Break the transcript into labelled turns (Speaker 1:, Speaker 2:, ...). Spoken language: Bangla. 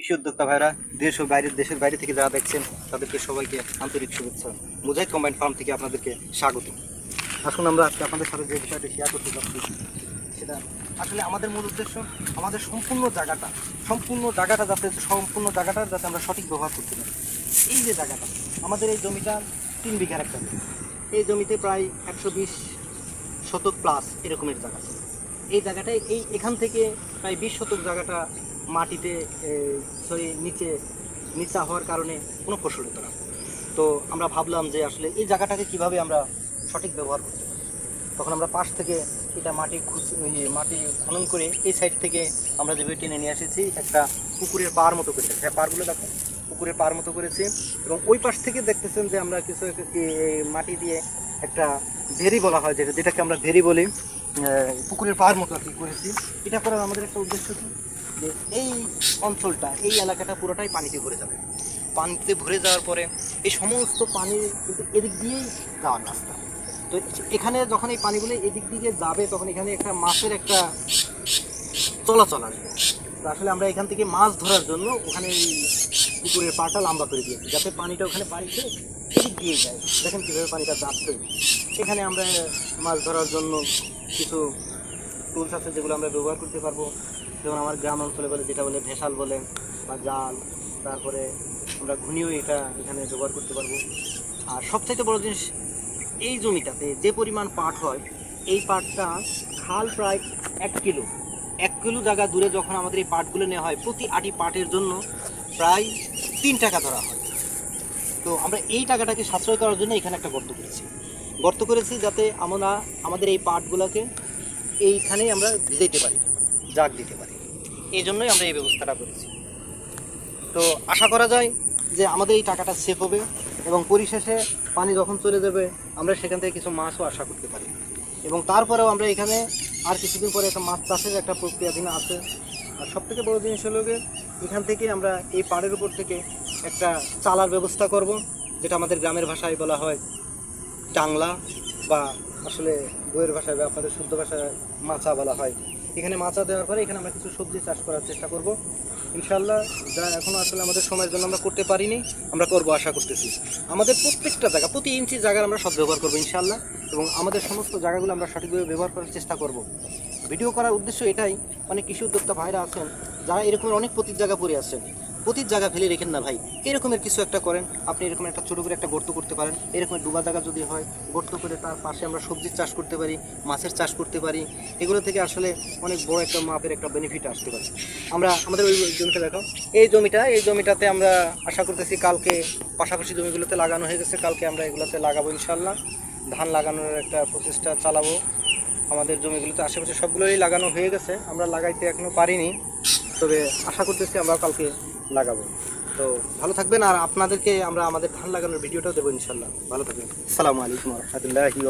Speaker 1: কৃষি উদ্যোক্তা ভাইরা দেশ ও বাইরের দেশের বাইরে থেকে যারা দেখছেন, তাদেরকে সবাইকে আন্তরিক শুভেচ্ছা। মুজাহিদ কম্বাইন ফার্ম থেকে আপনাদেরকে স্বাগত। আসুন আমরা আজকে আপনাদের সাথে যে বিষয়টা শেয়ার করতে চাচ্ছি সেটা আসলে আমাদের মূল উদ্দেশ্য, আমাদের সম্পূর্ণ জায়গাটা সম্পূর্ণ জায়গাটা যাতে, সম্পূর্ণ জায়গাটা যাতে আমরা সঠিক ব্যবহার করতে পারি। এই যে জায়গাটা, আমাদের এই জমিটা তিন বিঘার একটা এই জমিতে প্রায় একশো বিশ শতক প্লাস এরকমের জায়গা এই জায়গাটায়, এই এখান থেকে প্রায় বিশ শতক জায়গাটা মাটিতে সরি, নিচে, নিচা হওয়ার কারণে কোনো ফসল হতো না। তো আমরা ভাবলাম যে আসলে এই জায়গাটাকে কীভাবে আমরা সঠিক ব্যবহার করতে তখন আমরা পাশ থেকে এটা মাটি মাটি খনন করে এই সাইড থেকে আমরা যেভাবে টেনে নিয়ে এসেছি, একটা পুকুরের পার মতো করেছি। হ্যাঁ পারগুলো দেখো, পুকুরের পার মতো করেছি এবং ওই পাশ থেকে দেখতেছেন যে আমরা কিছু মাটি দিয়ে একটা ভেরি বলা হয়, যেটা যেটাকে আমরা ভেরি বলি পুকুরের পার মতো আর কি করেছি। এটা করার আমাদের একটা উদ্দেশ্য কি? যে এই অঞ্চলটা, এই এলাকাটা পুরোটাই পানিতে ভরে যাবে। পানিতে ভরে যাওয়ার পরে এই সমস্ত পানি কিন্তু এদিক দিয়েই যাওয়ার রাস্তা। তো এখানে যখন এই পানিগুলো এদিক দিকে যাবে, তখন এখানে একটা মাছের একটা চলাচল আসবে। তো আসলে আমরা এখান থেকে মাছ ধরার জন্য ওখানে এই পুকুরের পাটা লম্বা করে দিয়েছি, যাতে পানিটা ওখানে পানিতে এদিক দিয়ে যায়। দেখেন কীভাবে পানিটা যাচ্ছে। এখানে আমরা মাছ ধরার জন্য কিছু টুলস আছে যেগুলো আমরা ব্যবহার করতে পারব। যেমন আমার গ্রাম অঞ্চলে বলে, যেটা বলে ভেসাল বলে বা জাল, তারপরে আমরা ঘুনিও এটা এখানে ব্যবহার করতে পারব। আর সবচাইতে বড় জিনিস এই জমিটাতে যে পরিমাণ পাট হয়, এই পাটটা খাল প্রায় এক কিলো। এক কিলো জায়গা দূরে যখন আমাদের এই পাটগুলো নেওয়া হয়, প্রতি আটি পাটের জন্য প্রায় তিন টাকা ধরা হয়। তো আমরা এই টাকাটাকে সাশ্রয় করার জন্য এখানে একটা গর্ত করেছি। গর্ত করেছি যাতে আমরা, আমাদের এই পাটগুলোকে এইখানেই আমরা ভিজাইতে পারি। জাগ দিতে পারি। এই জন্যই আমরা এই ব্যবস্থাটা করেছি। তো আশা করা যায় যে আমাদের এই টাকাটা সেফ হবে এবং পরিশেষে পানি যখন চলে যাবে, আমরা সেখান থেকে কিছু মাছও আশা করতে পারি। এবং তারপরেও আমরা এখানে আর কিছুদিন পরে একটা মাছ চাষের একটা প্রক্রিয়াধীন আছে। আর সব থেকে বড়ো জিনিস হলো এখান থেকে আমরা এই পাড়ের উপর থেকে একটা চালার ব্যবস্থা করব, যেটা আমাদের গ্রামের ভাষায় বলা হয় টাংলা বা আসলে বইয়ের ভাষায় বা আপনাদের শুদ্ধ ভাষায় মাচা বলা হয়। এখানে মাচা দেওয়ার পরে এখানে আমরা কিছু সবজি চাষ করার চেষ্টা করব। ইনশাল্লাহ যা এখনও আসলে আমাদের সময়ের জন্য আমরা করতে পারিনি, আমরা করব আশা করতেছি। আমাদের প্রত্যেকটা জায়গা, প্রতি ইঞ্চি জায়গার আমরা সব ব্যবহার করব ইনশাল্লাহ এবং আমাদের সমস্ত জায়গাগুলো আমরা সঠিকভাবে ব্যবহার করার চেষ্টা করব। ভিডিও করার উদ্দেশ্য এটাই, অনেক কৃষি উদ্যোক্তা ভাইরা আছেন, যারা এরকমের অনেক পতির জায়গা পড়ে আছেন। পতির জায়গা ফেলে রেখেন না ভাই। এরকমের কিছু একটা করেন। আপনি এরকম একটা ছোটো করে একটা গর্ত করতে পারেন। এরকম ডুবা জায়গা যদি হয়, গর্ত করে তার পাশে আমরা সবজির চাষ করতে পারি, মাছের চাষ করতে পারি। এগুলো থেকে আসলে অনেক বড় একটা মাপের একটা বেনিফিট আসতে পারে। আমরা, আমাদের ওই জমিটা দেখো। এই জমিটা, এই জমিটাতে আমরা আশা করতেছি কালকে পাশাপাশি জমিগুলোতে লাগানো হয়ে গেছে। কালকে আমরা এগুলোতে লাগাবো ইনশাল্লাহ ধান লাগানোর একটা প্রচেষ্টা চালাবো। আমাদের জমিগুলোতে আশেপাশে সবগুলোই লাগানো হয়ে গেছে। আমরা লাগাইতে এখনও পারিনি। তবে আশা করতেছি আমরা কালকে লাগাবো। তো ভালো থাকবেন আর আপনাদেরকে আমরা আমাদের ধান লাগানোর ভিডিওটাও দেবো ইনশাল্লাহ। ভালো থাকবেন। সালামু আলাইকুম রহমতুল্লাহি